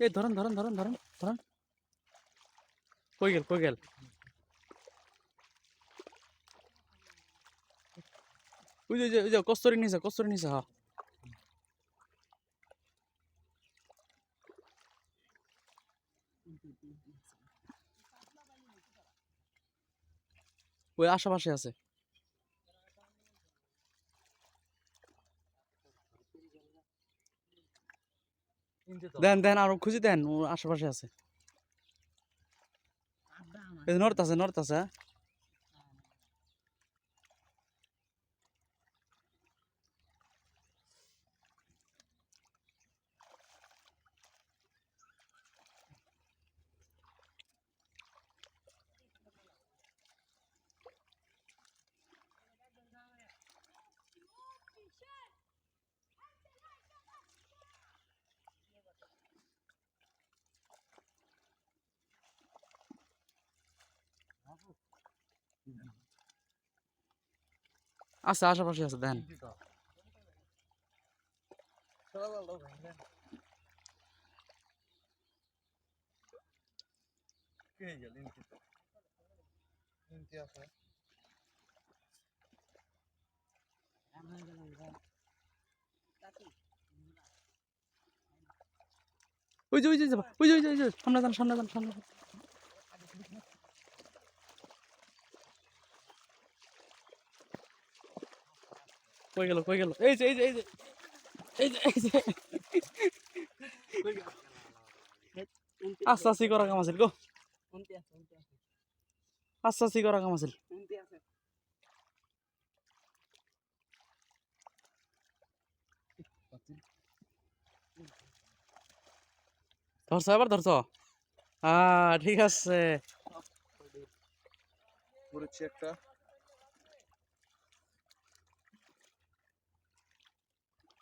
এই ধরেন ধরেন ধরেন ধরেন ধরেন। কই গেল কই গেল? ওই যে, ওই যে- কস্তরি নিছে কস্তরি নিছে ওই আশেপাশে আছে। দেন দেন আরও খুঁজে দেন ও আশেপাশে আছে। নর্থ আছে নর্থ আছে আছে আশেপাশে আছে দেন ওই যে ওই যে ওই যে ওই যে ওই যে ওই যে সামনে যান সামনে যান সামনে যান কই গেল কই গেল এই যে এই যে এই যে এই যে এই যে আস্তে আস্তে করা কাম আছিল গো আস্তে আস্তে করা কাম আছিল ধরছ এবার ধরছ আহ ঠিক আছে একটা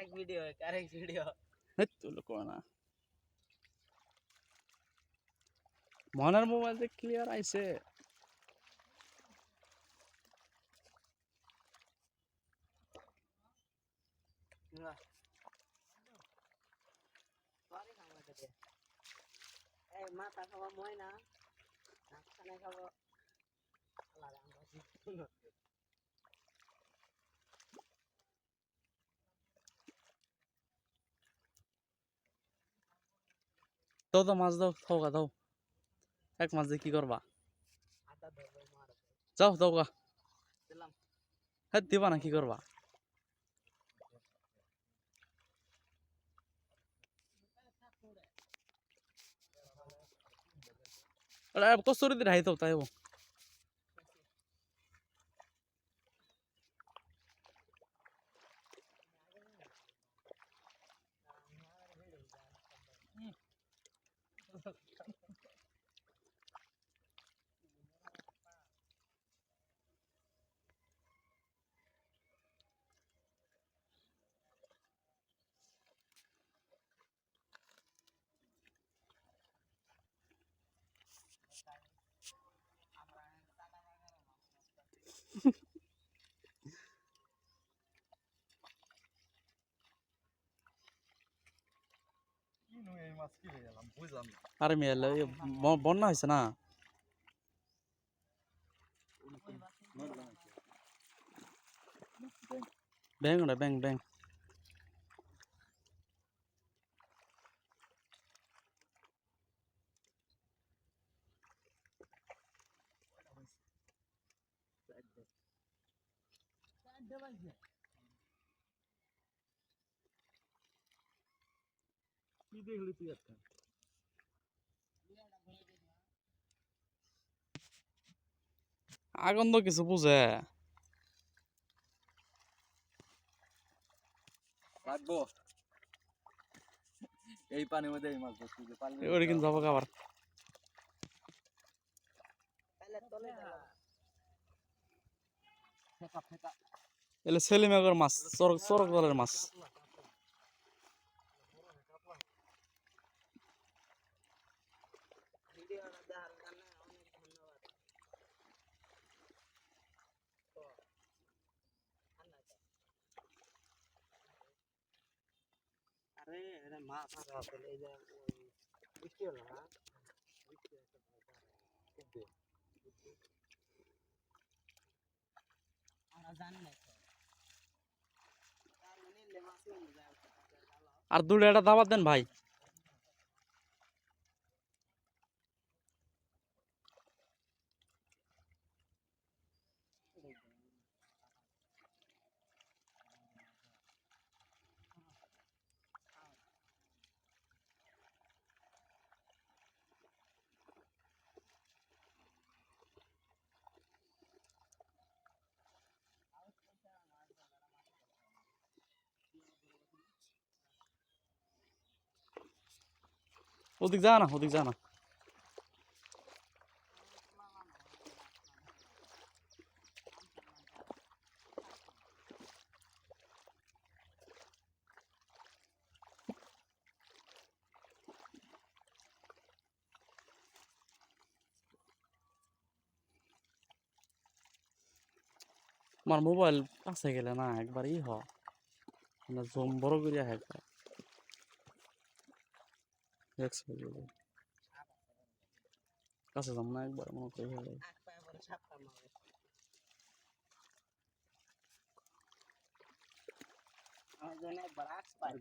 আরেক ভিডিও আরেক ভিডিও তুলো না। মনের মোবাইল যে ক্লিয়ার আইছে। খাওয়া এই মাথা খাওয়া মই না খাব। আলাদা দাও তো মাছ দাও থাও দাও। এক মাছ কি করবা? যাও, দাও গা। হ্যাঁ দিবা না, কি করবা? কস্তরি দিয়ে হাই তো তাই আরে মেয়ে এই ব- বন্যা হয়েছে না ব্যাং ওটা ব্যাং ব্যাং কি দেখলি তুই একটা আগুন তো কিছু বুঝে। এই পানির মধ্যে এই মাছ ধরছি যে পারলে ওটা কিন্তু যাব ফেকা এলে ছেলে মেয়ের মাছ চরক চরক দলের মাছ ভিডিওটা দেখার জন্য অনেক ধন্যবাদ তো, আর নাই তো। আরে এটা মাছ আছে আসলে এই যে ওই বৃষ্টি হলো না বৃষ্টি হচ্ছে কিন্তু আমরা জানি না তো তার নিলে মাছই নিয়ে যায় ভালো আর দুটো একটা দাবাত দেন ভাই। ওদিক যা না, ওদিক যা না। আমার মোবাইল কাছে গেলে না, একবার ই হ। মানে জুম বড় করিয়া হ্যাঁ একবার দেখছ এই যে। কাছে যাম না একবার মনে করি হয়ে যাবে। আখ পায়ে পরে সাপটা মারে আমার জন্য একবার আখ পাই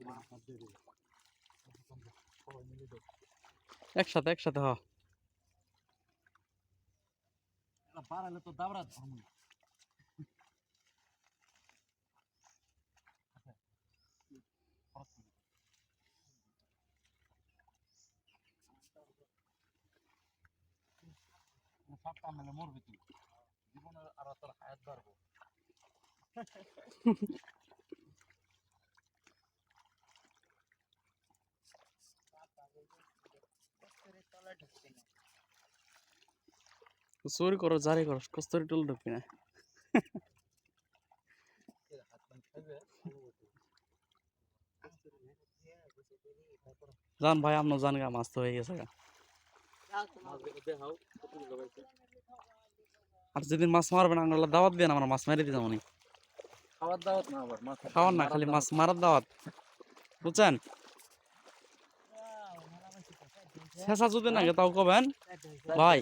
একসাথে একসাথে হ বাড়ালে তো দাবড়া ধরবো সাপটা মেলে মরবি তুই। জীবনে আর তোর হায়াত বাড়বো। চুরি করো জারি করো কস্তরি টুল ঢুকবি না। জান ভাই আপনার জান গা মাছ তো হয়ে গেছে গা যাও তোমার দেখাও কতগুলো পাইছে আর যেদিন মাছ মারবেন আমরা দাওয়াত দিয়ে আমরা মাছ মেরে দিতাম খাওয়ার দাওয়াত না আবার মাথা খাওয়ার না খালি মাছ মারার দাওয়াত। বুঝছেন? শেষা যদি না তাও কবেন? ভাই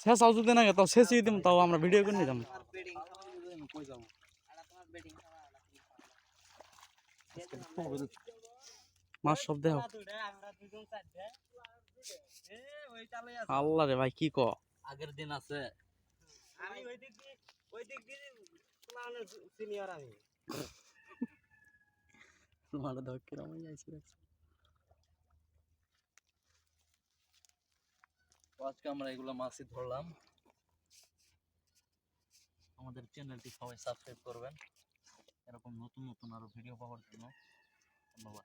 শেষাও যদি না তাও শেষই দিম তাও আমরা ভিডিও করে নিতাম। মাছ সব দেহ আল্লাহ রে ভাই কি ক? আগের দিন আছে। আমি ওই দিক দিয়ে ওই দিক দিয়ে তোমার সিনিয়র আমি। তোমার কিরম হয়ে যাইছে তো আজকে আমরা এগুলো মাছই ধরলাম। আমাদের চ্যানেলটি সবাই সাবস্ক্রাইব করবেন। এরকম নতুন নতুন আরও ভিডিও পাওয়ার জন্য ধন্যবাদ।